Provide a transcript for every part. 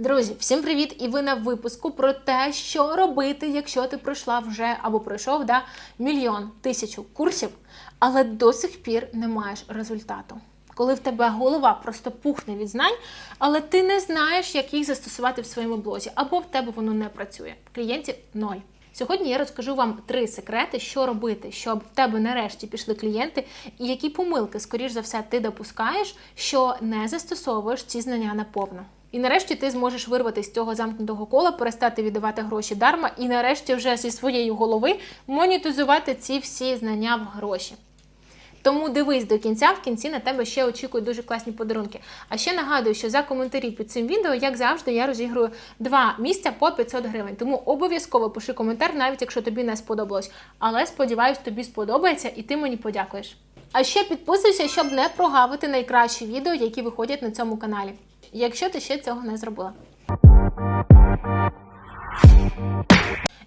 Друзі, всім привіт! І ви на випуску про те, що робити, якщо ти пройшла вже або пройшов да, мільйон тисячу курсів, але до сих пір не маєш результату. Коли в тебе голова просто пухне від знань, але ти не знаєш, як їх застосувати в своєму блозі, або в тебе воно не працює. Клієнтів ноль. Сьогодні я розкажу вам три секрети, що робити, щоб в тебе нарешті пішли клієнти, і які помилки, скоріш за все, ти допускаєш, що не застосовуєш ці знання наповно. І нарешті ти зможеш вирватися з цього замкнутого кола, перестати віддавати гроші дарма, і нарешті вже зі своєї голови монетизувати ці всі знання в гроші. Тому дивись до кінця, в кінці на тебе ще очікують дуже класні подарунки. А ще нагадую, що за коментарі під цим відео, як завжди, я розіграю два місця по 500 гривень. Тому обов'язково пиши коментар, навіть якщо тобі не сподобалось. Але сподіваюсь, тобі сподобається і ти мені подякуєш. А ще підписуйся, щоб не прогавити найкращі відео, які виходять на цьому каналі. Якщо ти ще цього не зробила.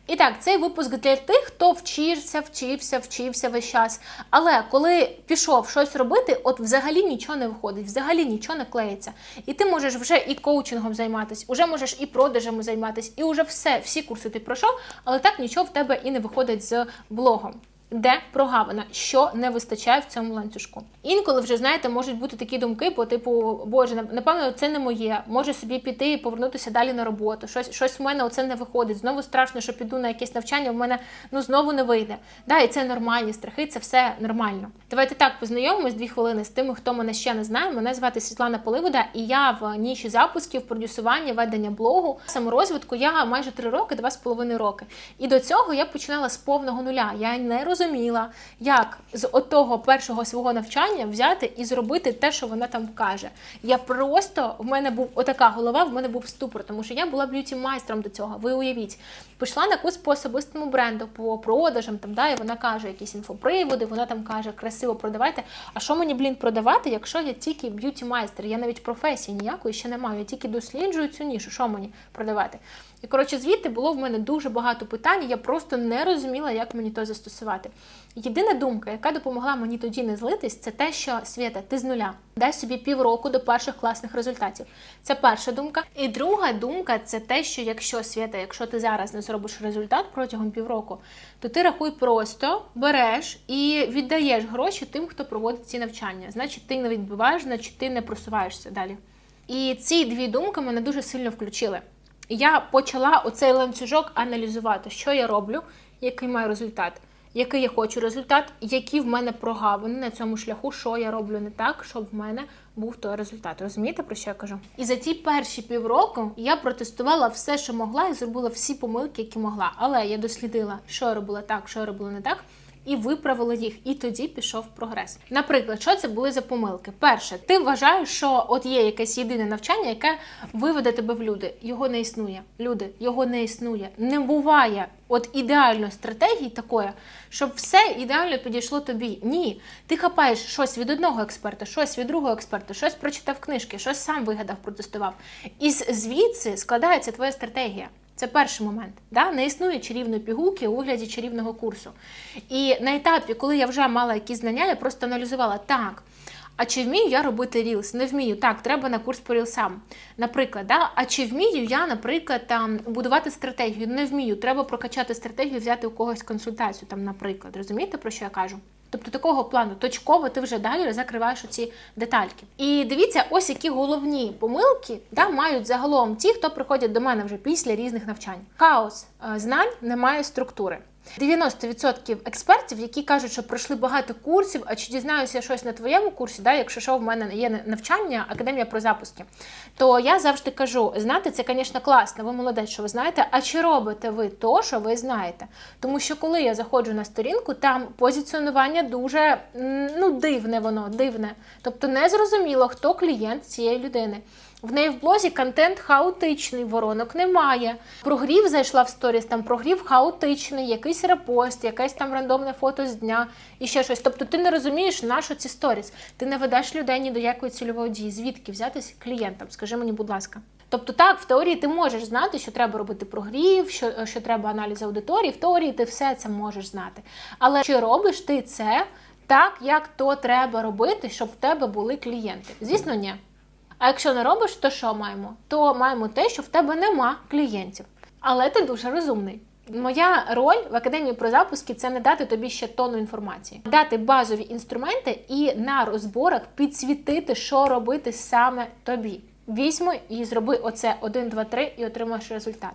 І так, цей випуск для тих, хто вчився, вчився, вчився весь час. Але коли пішов щось робити, от взагалі нічого не виходить, взагалі нічого не клеїться. І ти можеш вже і коучингом займатися, вже можеш і продажами займатися, і вже все, всі курси ти пройшов, але так нічого в тебе і не виходить з блогом. Де прогавина, що не вистачає в цьому ланцюжку. Інколи вже знаєте, можуть бути такі думки, по типу, Боже, напевно, це не моє. Може собі піти і повернутися далі на роботу. Щось щось в мене оце не виходить. Знову страшно, що піду на якесь навчання, в мене ну знову не вийде. Да, і це нормальні страхи, це все нормально. Давайте так познайомимось дві хвилини з тими, хто мене ще не знає. Мене звати Світлана Поливода, і я в ніші запусків, продюсування, ведення блогу, саморозвитку. Я майже три роки, два з половиною роки. І до цього я починала з повного нуля. Я не розумію розуміла, як з отого першого свого навчання взяти і зробити те, що вона там каже. Я просто в мене був отака голова, в мене був ступор, тому що я була б'юті майстром до цього. Ви уявіть, пішла на курс по особистому бренду, по продажам, там да, і вона каже якісь інфоприводи, вона там каже, красиво продавайте. А що мені, блін, продавати, якщо я тільки б'юті майстер? Я навіть професії ніякої ще не маю. Я тільки досліджую цю нішу. Що мені продавати? І коротше, звідти було в мене дуже багато питань, я просто не розуміла, як мені то застосувати. Єдина думка, яка допомогла мені тоді не злитись, це те, що Свята, ти з нуля. Дай собі півроку до перших класних результатів. Це перша думка. І друга думка це те, що якщо Свята, якщо ти зараз не зробиш результат протягом півроку, то ти рахуй просто береш і віддаєш гроші тим, хто проводить ці навчання. Значить, ти не відбиваєш, значить ти не просуваєшся далі. І ці дві думки мене дуже сильно включили я почала оцей ланцюжок аналізувати, що я роблю, який маю результат, який я хочу результат, які в мене прогавини на цьому шляху, що я роблю не так, щоб в мене був той результат. Розумієте, про що я кажу? І за ті перші півроку я протестувала все, що могла, і зробила всі помилки, які могла. Але я дослідила, що я робила так, що я робила не так і виправили їх, і тоді пішов прогрес. Наприклад, що це були за помилки? Перше, ти вважаєш, що от є якесь єдине навчання, яке виведе тебе в люди. Його не існує. Люди, його не існує. Не буває от ідеальної стратегії такої, щоб все ідеально підійшло тобі. Ні. Ти хапаєш щось від одного експерта, щось від другого експерта, щось прочитав книжки, щось сам вигадав, протестував. І звідси складається твоя стратегія. Це перший момент. Да? Не існує чарівної пігулки у вигляді чарівного курсу. І на етапі, коли я вже мала якісь знання, я просто аналізувала так. А чи вмію я робити рілс? Не вмію. Так, треба на курс по рілсам. Наприклад, да? а чи вмію я, наприклад, там будувати стратегію? Не вмію. Треба прокачати стратегію, взяти у когось консультацію, там, наприклад. Розумієте, про що я кажу? Тобто такого плану точково ти вже далі закриваєш оці детальки. І дивіться, ось які головні помилки да, мають загалом ті, хто приходять до мене вже після різних навчань. Хаос е, знань немає структури. 90% експертів, які кажуть, що пройшли багато курсів, а чи дізнаюся щось на твоєму курсі, да, якщо що в мене є навчання, академія про запуски, то я завжди кажу: знати це, звісно, класно, ви молодець, що ви знаєте. А чи робите ви то, що ви знаєте? Тому що коли я заходжу на сторінку, там позиціонування дуже ну, дивне, воно дивне. Тобто не зрозуміло, хто клієнт цієї людини. В неї в блозі контент хаотичний, воронок немає. Прогрів зайшла в сторіс, там прогрів хаотичний, якийсь репост, якесь там рандомне фото з дня і ще щось. Тобто ти не розумієш, на що ці сторіс. Ти не ведеш людей ні до якої цільової дії. Звідки взятись клієнтам? Скажи мені, будь ласка. Тобто, так, в теорії ти можеш знати, що треба робити прогрів, що що треба аналіз аудиторії. В теорії ти все це можеш знати. Але чи робиш ти це так, як то треба робити, щоб в тебе були клієнти? Звісно, ні. А якщо не робиш, то що маємо? То маємо те, що в тебе нема клієнтів. Але ти дуже розумний. Моя роль в академії про запуски це не дати тобі ще тонну інформації, дати базові інструменти і на розборах підсвітити, що робити саме тобі. Візьми і зроби оце 1, 2, 3 і отримаєш результат.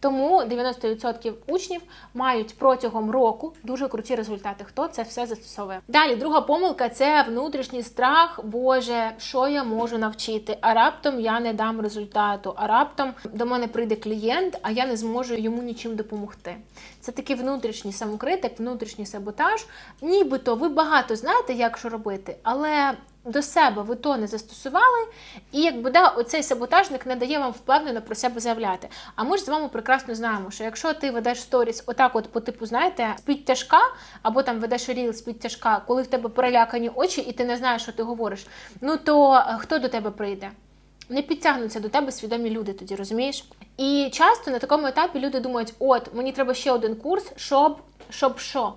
Тому 90% учнів мають протягом року дуже круті результати. Хто це все застосовує? Далі, друга помилка це внутрішній страх. Боже, що я можу навчити? А раптом я не дам результату. А раптом до мене прийде клієнт, а я не зможу йому нічим допомогти. Це такий внутрішній самокритик, внутрішній саботаж. Нібито ви багато знаєте, як що робити, але до себе ви то не застосували, і якби да, оцей саботажник не дає вам впевнено про себе заявляти. А ми ж з вами прекрасно знаємо, що якщо ти ведеш сторіс отак, от по типу, знаєте, спіть тяжка, або там ведеш ріл спіть тяжка, коли в тебе перелякані очі, і ти не знаєш, що ти говориш, ну то е, хто до тебе прийде? Не підтягнуться до тебе свідомі люди тоді, розумієш? І часто на такому етапі люди думають: от мені треба ще один курс, щоб щоб що?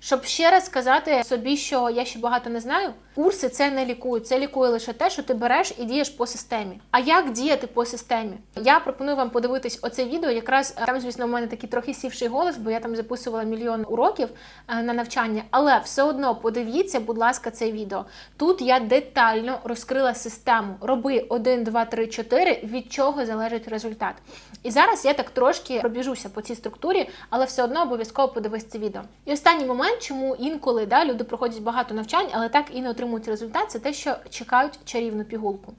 Щоб ще раз сказати собі, що я ще багато не знаю. Курси це не лікують, це лікує лише те, що ти береш і дієш по системі. А як діяти по системі? Я пропоную вам подивитись оце відео. Якраз е, там, звісно, у мене такий трохи сівший голос, бо я там записувала мільйон уроків е, на навчання. Але все одно подивіться, будь ласка, це відео. Тут я детально розкрила систему. Роби 1, 2, 3, 4, від чого залежить результат. І зараз я так трошки пробіжуся по цій структурі, але все одно обов'язково подивись це відео. І останній момент, чому інколи да, люди проходять багато навчань, але так і не отримують результат, це те, що чекають чарівну пігулку.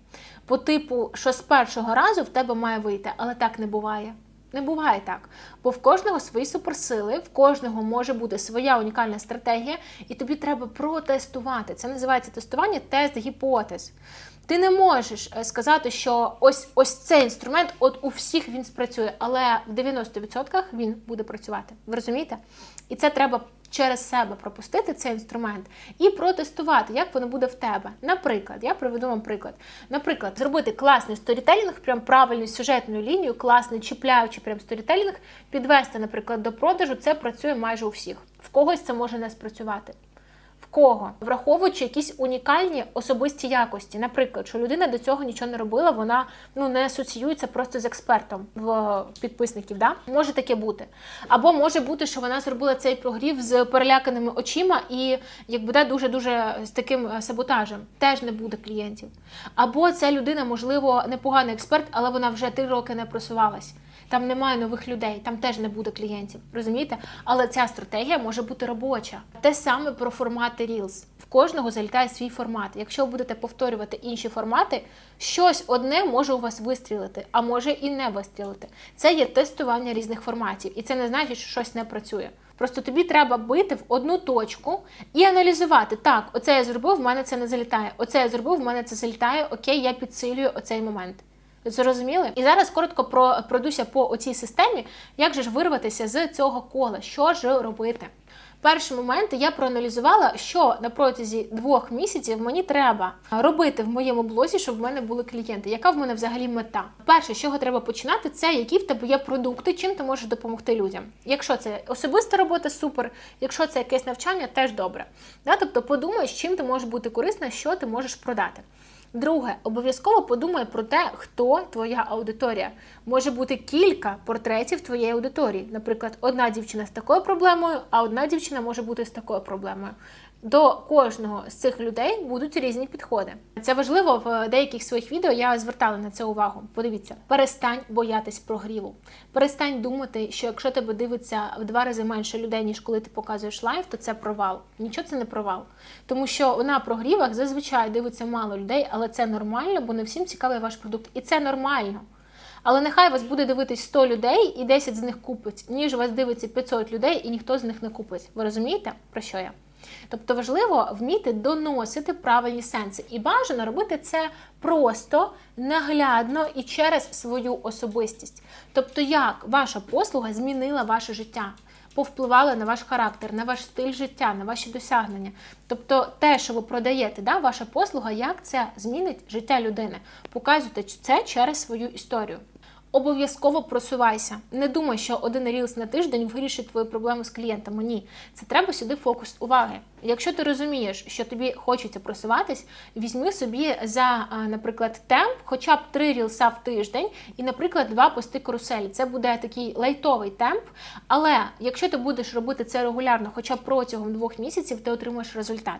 По типу, що з першого разу в тебе має вийти, але так не буває. Не буває так, бо в кожного свої суперсили, в кожного може бути своя унікальна стратегія, і тобі треба протестувати. Це називається тестування, тест гіпотез. Ти не можеш е, сказати, що ось ось цей інструмент, от у всіх він спрацює, але в 90% він буде працювати. Ви розумієте? І це треба через себе пропустити цей інструмент і протестувати, як воно буде в тебе. Наприклад, я приведу вам приклад. Наприклад, зробити класний сторітелінг, прям правильну сюжетну лінію, класний чіпляючий прям сторітелінг, підвести, наприклад, до продажу. Це працює майже у всіх. В когось це може не спрацювати. Кого, враховуючи якісь унікальні особисті якості, наприклад, що людина до цього нічого не робила, вона ну не асоціюється просто з експертом в підписників. Да? Може таке бути. Або може бути, що вона зробила цей прогрів з переляканими очима і якби да, дуже дуже з таким е, саботажем. Теж не буде клієнтів. Або ця людина, можливо, непоганий експерт, але вона вже три роки не просувалась. Там немає нових людей, там теж не буде клієнтів. Розумієте? Але ця стратегія може бути робоча. Те саме про формати Reels. В кожного залітає свій формат. Якщо ви будете повторювати інші формати, щось одне може у вас вистрілити, а може і не вистрілити. Це є тестування різних форматів, і це не значить, що щось не працює. Просто тобі треба бити в одну точку і аналізувати. Так, оце я зробив, в мене це не залітає. Оце я зробив, в мене це залітає. Окей, я підсилюю оцей момент. Зрозуміли? І зараз коротко про пройдуся по оцій системі, як же ж вирватися з цього кола, що ж робити. Перший момент я проаналізувала, що на протязі двох місяців мені треба робити в моєму блозі, щоб в мене були клієнти. Яка в мене взагалі мета? Перше, з чого треба починати, це які в тебе є продукти, чим ти можеш допомогти людям. Якщо це особиста робота, супер. Якщо це якесь навчання, теж добре. Тобто подумай, з чим ти можеш бути корисна, що ти можеш продати. Друге, обов'язково подумай про те, хто твоя аудиторія. Може бути кілька портретів твоєї аудиторії. Наприклад, одна дівчина з такою проблемою, а одна дівчина може бути з такою проблемою. До кожного з цих людей будуть різні підходи. Це важливо в деяких своїх відео. Я звертала на це увагу. Подивіться, перестань боятись прогріву. Перестань думати, що якщо тебе дивиться в два рази менше людей, ніж коли ти показуєш лайв, то це провал. Нічого це не провал. Тому що на прогрівах зазвичай дивиться мало людей, але це нормально, бо не всім цікавий ваш продукт. І це нормально. Але нехай вас буде дивитись 100 людей і 10 з них купить, ніж вас дивиться 500 людей і ніхто з них не купить. Ви розумієте, про що я? Тобто важливо вміти доносити правильні сенси. І бажано робити це просто, наглядно і через свою особистість. Тобто, як ваша послуга змінила ваше життя, повпливала на ваш характер, на ваш стиль життя, на ваші досягнення. Тобто, те, що ви продаєте, да, ваша послуга, як це змінить життя людини. Показуйте це через свою історію. Обов'язково просувайся. Не думай, що один рілс на тиждень вирішить твою проблему з клієнтами. Ні, це треба сюди фокус уваги. Якщо ти розумієш, що тобі хочеться просуватись, візьми собі за, наприклад, темп, хоча б три рілса в тиждень, і, наприклад, два пости каруселі. Це буде такий лайтовий темп. Але якщо ти будеш робити це регулярно, хоча б протягом двох місяців, ти отримаєш результат.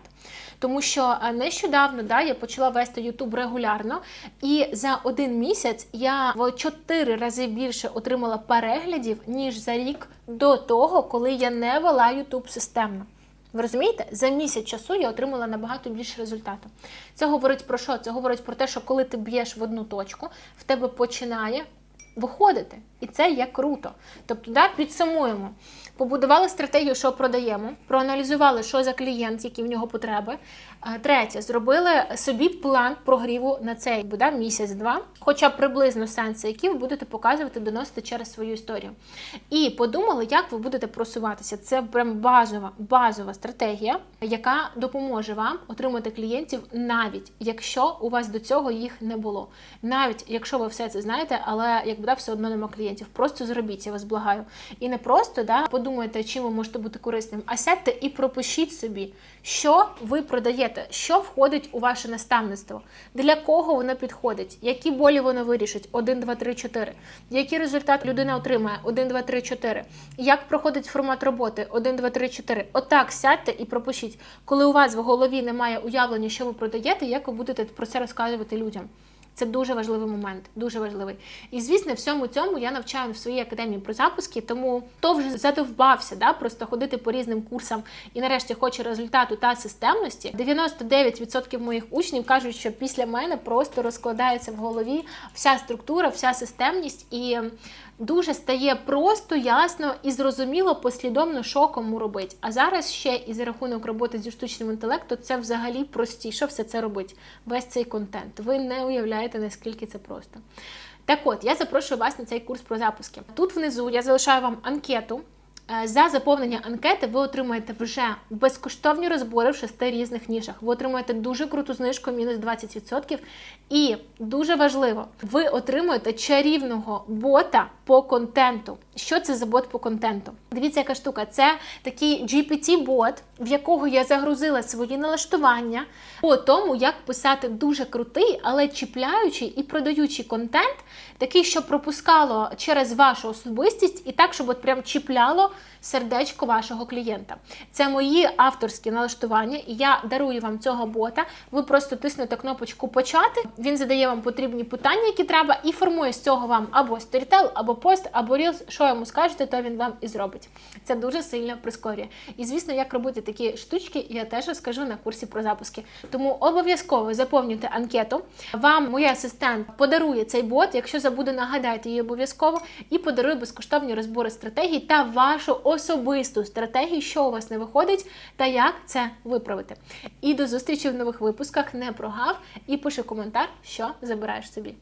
Тому що нещодавно да, я почала вести YouTube регулярно, і за один місяць я в чотири рази більше отримала переглядів, ніж за рік до того, коли я не вела YouTube системно. Ви розумієте, за місяць часу я отримала набагато більше результату. Це говорить про що? Це говорить про те, що коли ти б'єш в одну точку, в тебе починає виходити. І це є круто. Тобто, да, підсумуємо. Побудували стратегію, що продаємо, проаналізували, що за клієнт, які в нього потреби. Е, Третє, зробили собі план прогріву на цей да, місяць-два, хоча приблизно сенси, які ви будете показувати, доносити через свою історію. І подумали, як ви будете просуватися. Це прям базова, базова стратегія, яка допоможе вам отримати клієнтів, навіть якщо у вас до цього їх не було. Навіть якщо ви все це знаєте, але якби да, все одно нема клієнтів. Просто зробіть, я вас благаю. І не просто да, подумайте, чим ви можете бути корисним, а сядьте і пропишіть собі, що ви продаєте, що входить у ваше наставництво, для кого воно підходить, які болі воно вирішить, 1, 2, 3, 4, який результат людина отримає, 1, 2, 3, 4, як проходить формат роботи, 1, 2, 3, 4. Отак сядьте і пропишіть, коли у вас в голові немає уявлення, що ви продаєте, як ви будете про це розказувати людям. Це дуже важливий момент, дуже важливий. І звісно, всьому цьому я навчаю в своїй академії про запуски, тому хто вже задовбався, да, просто ходити по різним курсам і нарешті хоче результату та системності. 99% моїх учнів кажуть, що після мене просто розкладається в голові вся структура, вся системність і. Дуже стає просто, ясно і зрозуміло, послідовно, що кому робить. А зараз ще і за рахунок роботи зі штучним інтелектом це взагалі простіше все це робить. Весь цей контент. Ви не уявляєте, наскільки це просто. Так от, я запрошую вас на цей курс про запуски. Тут внизу я залишаю вам анкету. Е, За заповнення анкети ви отримаєте вже безкоштовні розбори в шести різних нішах. Ви отримаєте дуже круту знижку, мінус 20%. І дуже важливо, ви отримуєте чарівного бота по контенту. Що це за бот по контенту? Дивіться, яка штука. Це такий GPT-бот, в якого я загрузила свої налаштування по тому, як писати дуже крутий, але чіпляючий і продаючий контент, такий, що пропускало через вашу особистість, і так, щоб от прям чіпляло сердечко вашого клієнта. Це мої авторські налаштування, і я дарую вам цього бота. Ви просто тиснете кнопочку Почати. Він задає вам потрібні питання, які треба, і формує з цього вам або сторітел, або пост, або рілс. Що йому скажете, то він вам і зробить. Це дуже сильно прискорює. І звісно, як робити такі штучки, я теж розкажу на курсі про запуски. Тому обов'язково заповнюйте анкету. Вам моя асистент подарує цей бот. Якщо забуде, нагадайте її обов'язково, і подарує безкоштовні розбори стратегій та вашу особисту стратегію, що у вас не виходить, та як це виправити. І до зустрічі в нових випусках. Не прогав і пиши коментар, що забираєш собі.